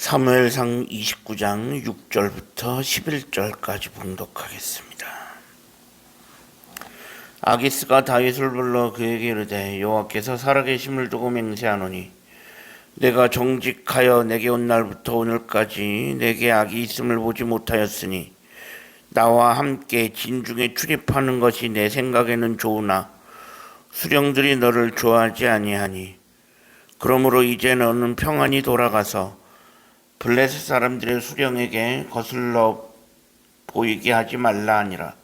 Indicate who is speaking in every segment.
Speaker 1: 사무엘상 29장 6절부터 11절까지 봉독하겠습니다. 아기스가 다윗을 불러 그에게 이르되 여호와께서 살아계심을 두고 맹세하노니 내가 정직하여 내게 온 날부터 오늘까지 내게 악이 있음을 보지 못하였으니 나와 함께 진중에 출입하는 것이 내 생각에는 좋으나 수령들이 너를 좋아하지 아니하니 그러므로 이제 너는 평안히 돌아가서 블레셋 사람들의 수령에게 거슬러 보이게 하지 말라 하니라.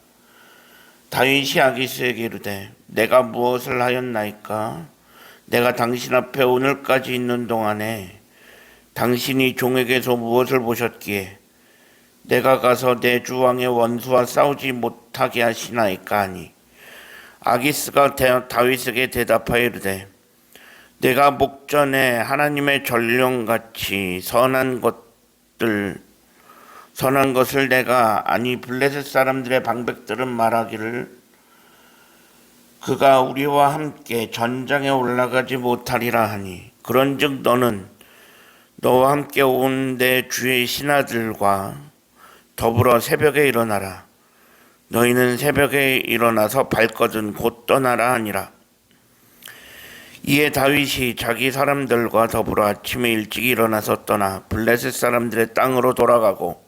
Speaker 1: 다윗이 아기스에게 이르되 내가 무엇을 하였나이까? 내가 당신 앞에 오늘까지 있는 동안에 당신이 종에게서 무엇을 보셨기에 내가 가서 내 주왕의 원수와 싸우지 못하게 하시나이까 하니 아기스가 대- 다윗에게 대답하여 이르되 내가 목전에 하나님의 전령같이 선한 것들 선한 것을 내가 아니 블레셋 사람들의 방백들은 말하기를 그가 우리와 함께 전장에 올라가지 못하리라 하니 그런즉 너는 너와 함께 온 내 주의 신하들과 더불어 새벽에 일어나라. 너희는 새벽에 일어나서 발거든 곧 떠나라 하니라 이에 다윗이 자기 사람들과 더불어 아침에 일찍 일어나서 떠나 블레셋 사람들의 땅으로 돌아가고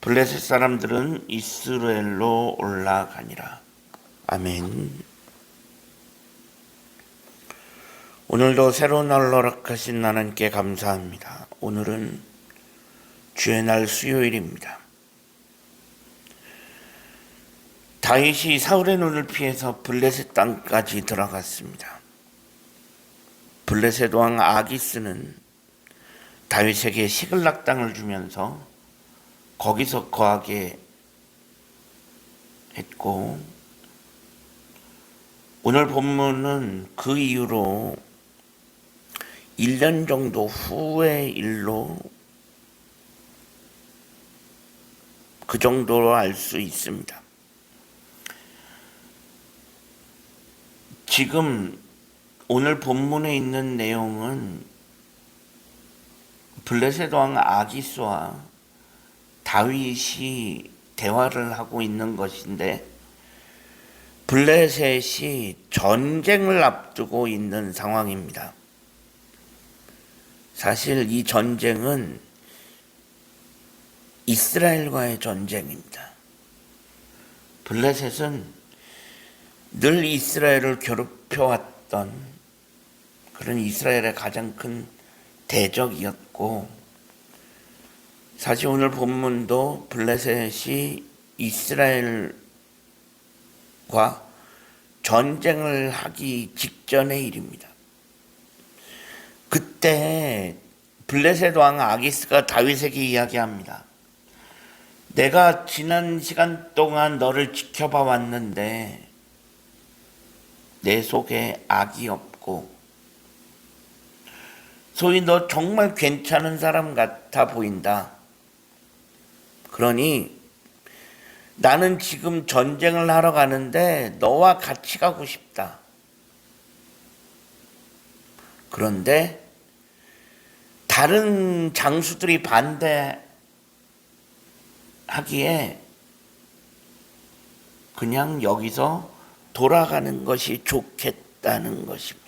Speaker 1: 블레셋 사람들은 이스라엘로 올라가니라. 아멘. 오늘도 새로운 날 허락하신 하나님께 감사합니다. 오늘은 주의 날 수요일입니다. 다윗이 사울의 눈을 피해서 블레셋 땅까지 들어갔습니다. 블레셋 왕 아기스는 다윗에게 시글락 땅을 주면서 거기서 거하게 했고 오늘 본문은 그 이후로 1년 정도 후의 일로 그 정도로 알 수 있습니다. 지금 오늘 본문에 있는 내용은 블레셋 왕 아기스와 다윗이 대화를 하고 있는 것인데 블레셋이 전쟁을 앞두고 있는 상황입니다. 사실 이 전쟁은 이스라엘과의 전쟁입니다. 블레셋은 늘 이스라엘을 괴롭혀왔 던 그런 이스라엘의 가장 큰 대적이었고 사실 오늘 본문도 블레셋이 이스라엘과 전쟁을 하기 직전의 일입니다. 그때 블레셋 왕 아기스가 다윗에게 이야기합니다. 내가 지난 시간 동안 너를 지켜봐 왔는데 내 속에 악이 없고 소위 너 정말 괜찮은 사람 같아 보인다. 그러니 나는 지금 전쟁을 하러 가는데 너와 같이 가고 싶다. 그런데 다른 장수들이 반대하기에 그냥 여기서 돌아가는 것이 좋겠다는 것입니다.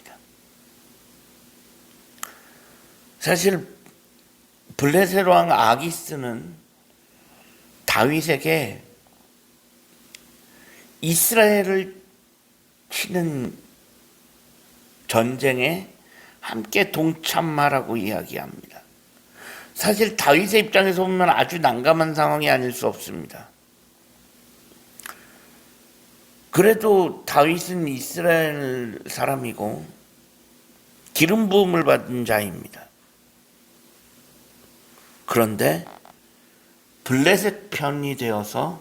Speaker 1: 사실 블레셋 왕 아기스는 다윗에게 이스라엘을 치는 전쟁에 함께 동참하라고 이야기합니다. 사실 다윗의 입장에서 보면 아주 난감한 상황이 아닐 수 없습니다. 그래도 다윗은 이스라엘 사람이고 기름 부음을 받은 자입니다. 그런데 블레셋 편이 되어서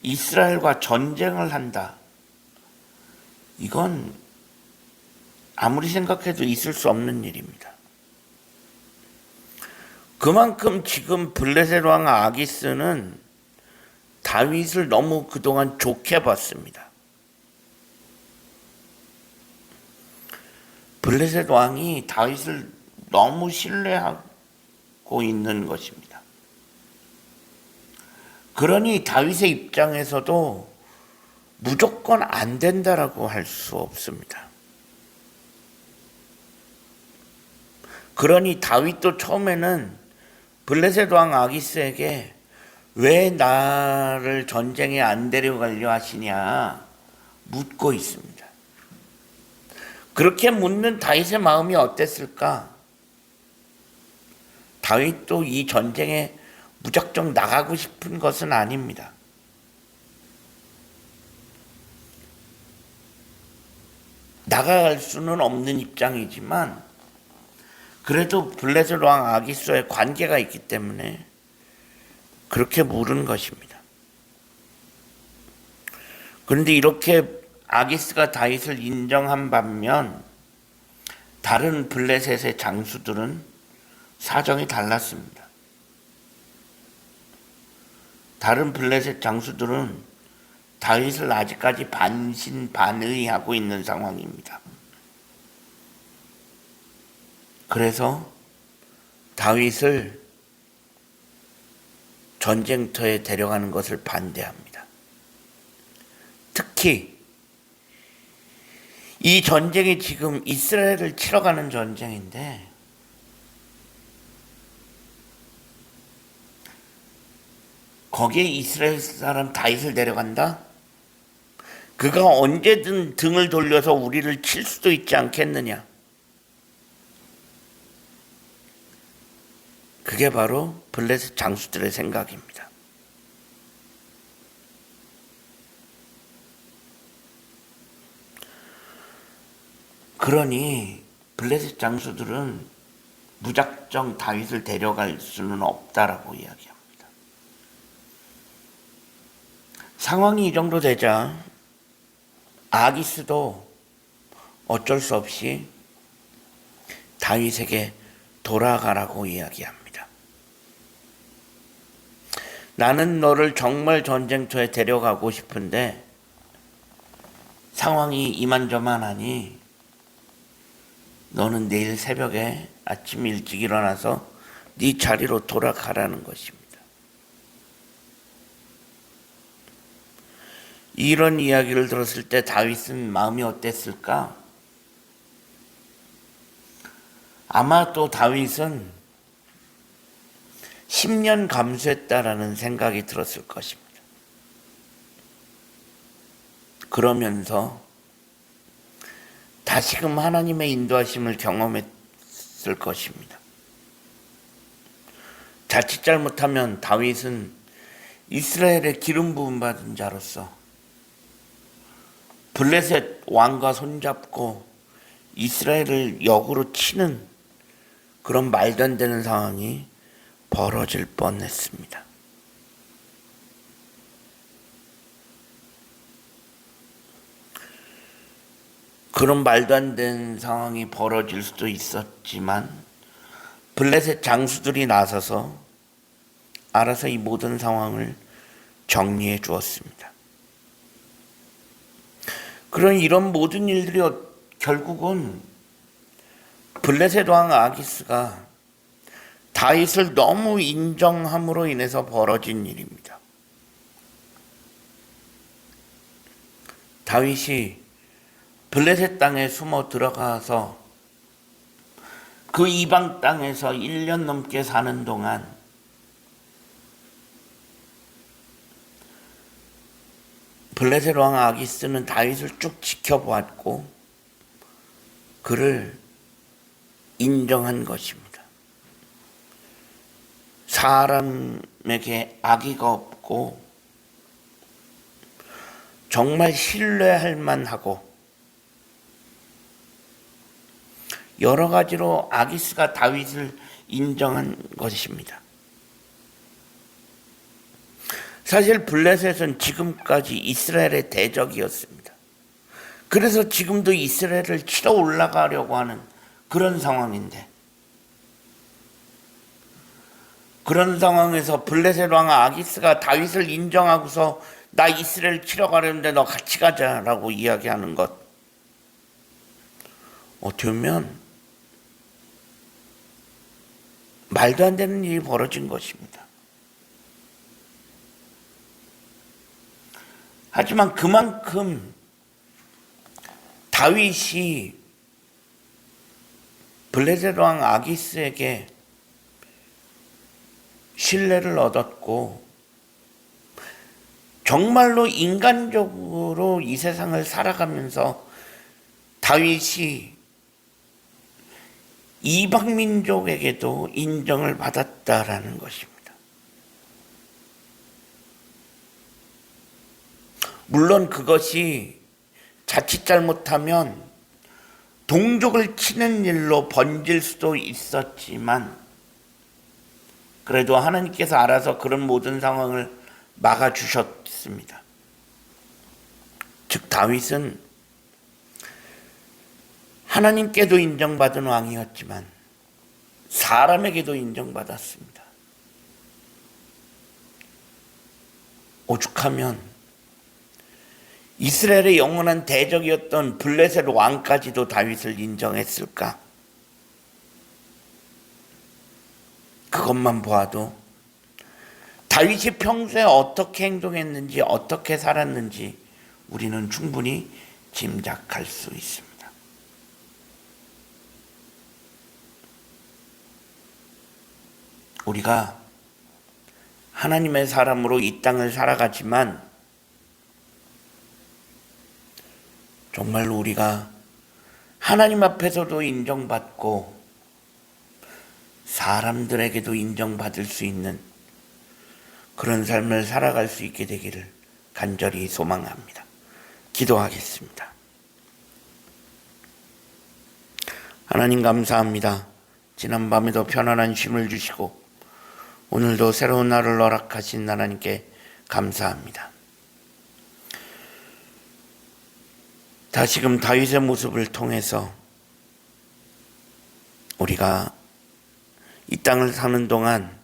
Speaker 1: 이스라엘과 전쟁을 한다. 이건 아무리 생각해도 있을 수 없는 일입니다. 그만큼 지금 블레셋 왕 아기스는 다윗을 너무 그동안 좋게 봤습니다. 블레셋 왕이 다윗을 너무 신뢰하고 있는 것입니다. 그러니 다윗의 입장에서도 무조건 안 된다라고 할 수 없습니다. 그러니 다윗도 처음에는 블레셋 왕 아기스에게 왜 나를 전쟁에 안 데려가려 하시냐 묻고 있습니다. 그렇게 묻는 다윗의 마음이 어땠을까? 다윗도 이 전쟁에 무작정 나가고 싶은 것은 아닙니다. 나갈 수는 없는 입장이지만 그래도 블레셋 왕 아기스와의 관계가 있기 때문에 그렇게 물은 것입니다. 그런데 이렇게 아기스가 다윗을 인정한 반면 다른 블레셋의 장수들은 사정이 달랐습니다. 다른 블레셋 장수들은 다윗을 아직까지 반신반의하고 있는 상황입니다. 그래서 다윗을 전쟁터에 데려가는 것을 반대합니다. 특히 이 전쟁이 지금 이스라엘을 치러 가는 전쟁인데 거기에 이스라엘 사람 다윗을 데려간다? 그가 언제든 등을 돌려서 우리를 칠 수도 있지 않겠느냐? 그게 바로 블레셋 장수들의 생각입니다. 그러니 블레셋 장수들은 무작정 다윗을 데려갈 수는 없다라고 이야기합니다. 상황이 이 정도 되자 아기스도 어쩔 수 없이 다윗에게 돌아가라고 이야기합니다. 나는 너를 정말 전쟁터에 데려가고 싶은데 상황이 이만저만하니 너는 내일 새벽에 아침 일찍 일어나서 네 자리로 돌아가라는 것입니다. 이런 이야기를 들었을 때 다윗은 마음이 어땠을까? 아마 또 다윗은 10년 감수했다라는 생각이 들었을 것입니다. 그러면서 다시금 하나님의 인도하심을 경험했을 것입니다. 자칫 잘못하면 다윗은 이스라엘의 기름 부음 받은 자로서 블레셋 왕과 손잡고 이스라엘을 역으로 치는 그런 말도 안 되는 상황이 벌어질 뻔했습니다. 그런 말도 안 되는 상황이 벌어질 수도 있었지만 블레셋 장수들이 나서서 알아서 이 모든 상황을 정리해 주었습니다. 그런 이런 모든 일들이 어, 결국은 블레셋 왕 아기스가 다윗을 너무 인정함으로 인해서 벌어진 일입니다. 다윗이 블레셋 땅에 숨어 들어가서 그 이방 땅에서 1년 넘게 사는 동안 블레셋 왕 아기스는 다윗을 쭉 지켜보았고 그를 인정한 것입니다. 사람에게 악의가 없고 정말 신뢰할 만하고 여러 가지로 아기스가 다윗을 인정한 것입니다. 사실 블레셋은 지금까지 이스라엘의 대적이었습니다. 그래서 지금도 이스라엘을 치러 올라가려고 하는 그런 상황인데 그런 상황에서 블레셋 왕 아기스가 다윗을 인정하고서 나 이스라엘 치러 가려는데 너 같이 가자라고 이야기하는 것 보면 말도 안 되는 일이 벌어진 것입니다. 하지만 그만큼 다윗이 블레셋 왕 아기스에게 신뢰를 얻었고 정말로 인간적으로 이 세상을 살아가면서 다윗이 이방 민족에게도 인정을 받았다라는 것입니다. 물론 그것이 자칫 잘못하면 동족을 치는 일로 번질 수도 있었지만 그래도 하나님께서 알아서 그런 모든 상황을 막아 주셨습니다. 즉 다윗은 하나님께도 인정받은 왕이었지만 사람에게도 인정받았습니다. 오죽하면 이스라엘의 영원한 대적이었던 블레셋 왕까지도 다윗을 인정했을까? 그것만 보아도 다윗이 평소에 어떻게 행동했는지 어떻게 살았는지 우리는 충분히 짐작할 수 있습니다. 우리가 하나님의 사람으로 이 땅을 살아가지만 정말로 우리가 하나님 앞에서도 인정받고 사람들에게도 인정받을 수 있는 그런 삶을 살아갈 수 있게 되기를 간절히 소망합니다. 기도하겠습니다. 하나님 감사합니다. 지난 밤에도 편안한 쉼을 주시고 오늘도 새로운 날을 허락하신 하나님께 감사합니다. 다시금 다윗의 모습을 통해서 우리가 이 땅을 사는 동안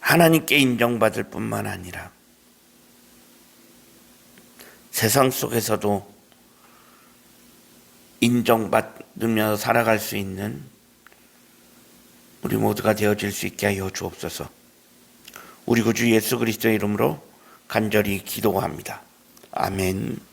Speaker 1: 하나님께 인정받을 뿐만 아니라 세상 속에서도 인정받으며 살아갈 수 있는 우리 모두가 되어질 수 있게 하여 주옵소서. 우리 구주 예수 그리스도의 이름으로 간절히 기도합니다. 아멘.